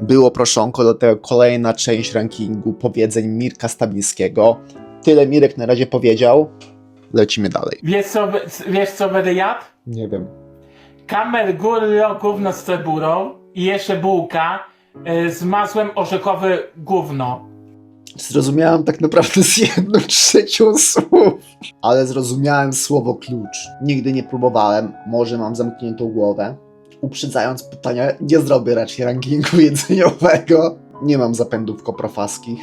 Było proszonko, do tego kolejna część rankingu powiedzeń Mirka Stawińskiego. Tyle Mirek na razie powiedział. Lecimy dalej. Wiesz co, wiesz co będę jadł? Nie wiem. Kamer górno gówno z cebulą i jeszcze bułka y, z masłem orzekowe gówno. Zrozumiałem tak naprawdę z jedną trzecią słów. Ale zrozumiałem słowo klucz. Nigdy nie próbowałem, może mam zamkniętą głowę. Uprzedzając pytania, nie zrobię raczej rankingu jedzeniowego. Nie mam zapędów koprofaskich.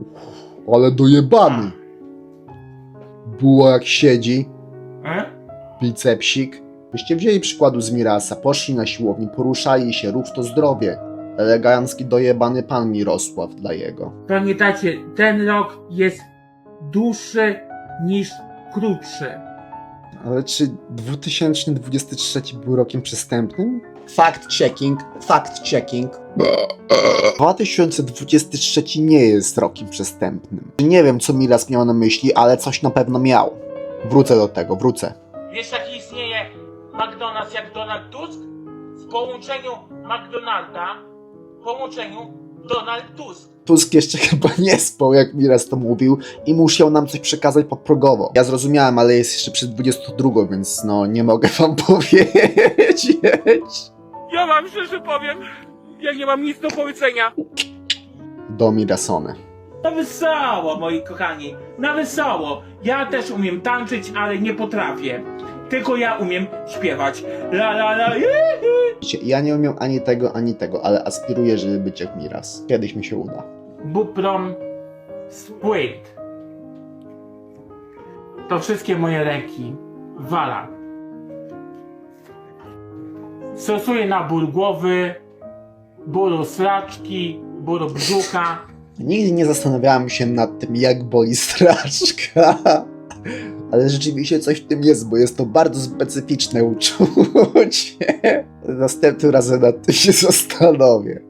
Uff, ale dojebany. Buła jak siedzi, E? bicepsik. Byście wzięli przykładu z Mirasa, poszli na siłownię, poruszali się, ruch to zdrowie. Elegancki dojebany pan Mirosław dla jego. Pamiętajcie, ten rok jest dłuższy niż krótszy. Ale czy 2023 był rokiem przestępnym? Fact checking, fact checking. 2023 nie jest rokiem przestępnym. Nie wiem, co Miras miał na myśli, ale coś na pewno miał. Wrócę do tego, wrócę. Wiesz jaki istnieje McDonald's jak Donald Tusk? W połączeniu McDonalda, w połączeniu Donald Tusk. Tusk jeszcze chyba nie spał, jak Miras to mówił, i musiał nam coś przekazać podprogowo. Ja zrozumiałem, ale jest jeszcze przed 22, więc no nie mogę wam powiedzieć. Ja wam szczerze powiem, ja nie mam nic do powiedzenia. Do Mirasony. Na wesoło, moi kochani, na wesoło. Ja też umiem tańczyć, ale nie potrafię. Tylko ja umiem śpiewać. La la la, je, Wiecie, Ja nie umiem ani tego, ani tego, ale aspiruję, żeby być jak Miras. Kiedyś mi się uda. Buprom Spłyt. To wszystkie moje ręki. Wala. Stosuję na ból głowy, bólu sraczki, bólu brzucha. Nigdy nie zastanawiałem się nad tym, jak boli straczka. Ale rzeczywiście coś w tym jest, bo jest to bardzo specyficzne uczucie. Następnym razem nad tym się zastanowię.